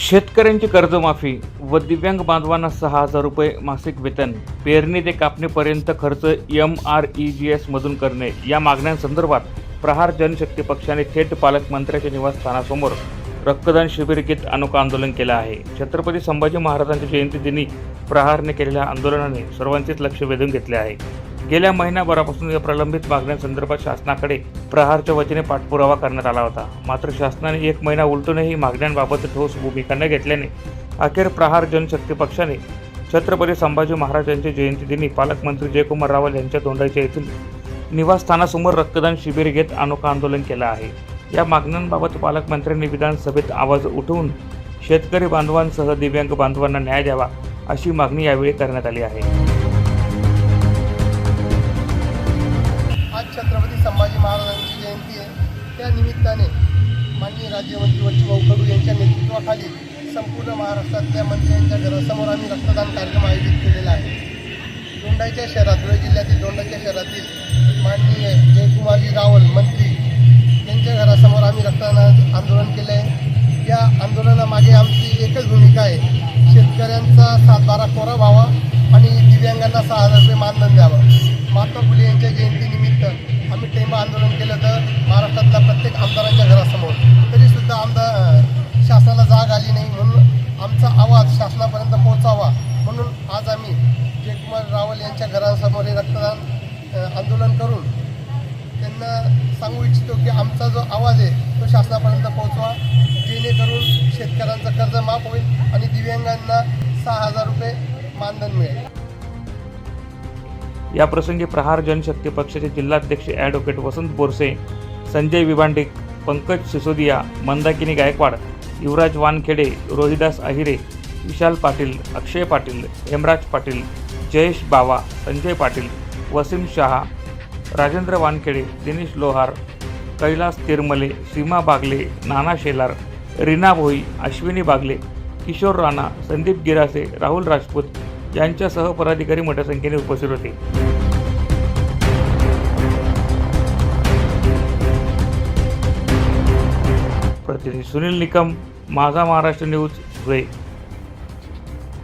शेतकऱ्यांची कर्जमाफी व दिव्यांग बांधवांना सहा हजार रुपये मासिक वेतन पेरणी ते कापणीपर्यंत खर्च एम आर ई जी एसमधून करणे या मागण्यांसंदर्भात प्रहार जनशक्ती पक्षाने थेट पालकमंत्र्याच्या निवासस्थानासमोर रक्तदान शिबिर घेत अनोखा आंदोलन केलं आहे. छत्रपती संभाजी महाराजांच्या जयंतीदिनी प्रहारने केलेल्या आंदोलनाने सर्वांचेच लक्ष वेधून घेतले आहे. गेल्या महिनाभरापासून या प्रलंबित मागण्यांसंदर्भात शासनाकडे प्रहारच्या वतीने पाठपुरावा करण्यात आला होता. मात्र शासनाने एक महिना उलटूनही मागण्यांबाबत ठोस भूमिका न घेतल्याने अखेर प्रहार जनशक्ती पक्षाने छत्रपती संभाजी महाराज यांच्या जयंतीदिनी पालकमंत्री जयकुमार रावल यांच्या दोंडाईच्या येथील निवासस्थानासमोर रक्तदान शिबिर घेत अनोखा आंदोलन केलं आहे. या मागण्यांबाबत पालकमंत्र्यांनी विधानसभेत आवाज उठवून शेतकरी बांधवांसह दिव्यांग बांधवांना न्याय द्यावा अशी मागणी यावेळी करण्यात आली आहे. छत्रपती संभाजी महाराजांची जयंती आहे. त्या निमित्ताने माननीय राज्यमंत्री वच्चूभाऊ कडू यांच्या नेतृत्वाखाली संपूर्ण महाराष्ट्रातल्या मंत्र्यांच्या घरासमोर आम्ही रक्तदान कार्यक्रम आयोजित केलेला आहे. दोंडाईच्या शहरात धुळे जिल्ह्यातील दोंडाईच्या शहरातील माननीय जयकुमारजी रावल मंत्री यांच्या घरासमोर आम्ही रक्तदान आंदोलन केलं आहे या आंदोलनामागे आमची एकच भूमिका आहे. शेतकऱ्यांचा सातबारा कोरा व्हावा आणि दिव्यांगांना सहा हजार रुपये मानधन द्यावं. महात्मा फुले यांच्या जयंतीनिमित्त आम्ही टेंबा आंदोलन केलं तर महाराष्ट्रातल्या प्रत्येक आमदारांच्या घरासमोर. तरीसुद्धा आमदार शासनाला जाग आली नाही म्हणून आमचा आवाज शासनापर्यंत पोहोचावा म्हणून आज आम्ही जयकुमार रावल यांच्या घरासमोर हे रक्तदान आंदोलन करून त्यांना सांगू इच्छितो की आमचा जो आवाज आहे तो शासनापर्यंत पोहोचवा. जेणेकरून शेतकऱ्यांचं कर्ज माफ होईल आणि दिव्यांगांना सहा हजार रुपये मानधन मिळेल. या प्रसंगी प्रहार जनशक्ती पक्षाचे जिल्हाध्यक्ष ॲडव्होकेट वसंत बोरसे संजय विभांडिक पंकज सिसोदिया मंदाकिनी गायकवाड युवराज वानखेडे रोहिदास अहिरे विशाल पाटील अक्षय पाटील हेमराज पाटील जयेश बावा संजय पाटील वसीम शहा राजेंद्र वानखेडे दिनेश लोहार कैलास तिरमले सीमा बागले नाना शेलार रीना भोई अश्विनी बागले किशोर राणा संदीप गिरासे राहुल राजपूत यांच्यासह पदाधिकारी मोठ्या संख्येने उपस्थित होते. प्रतिनिधी सुनील निकम माझा महाराष्ट्र न्यूज धुळे.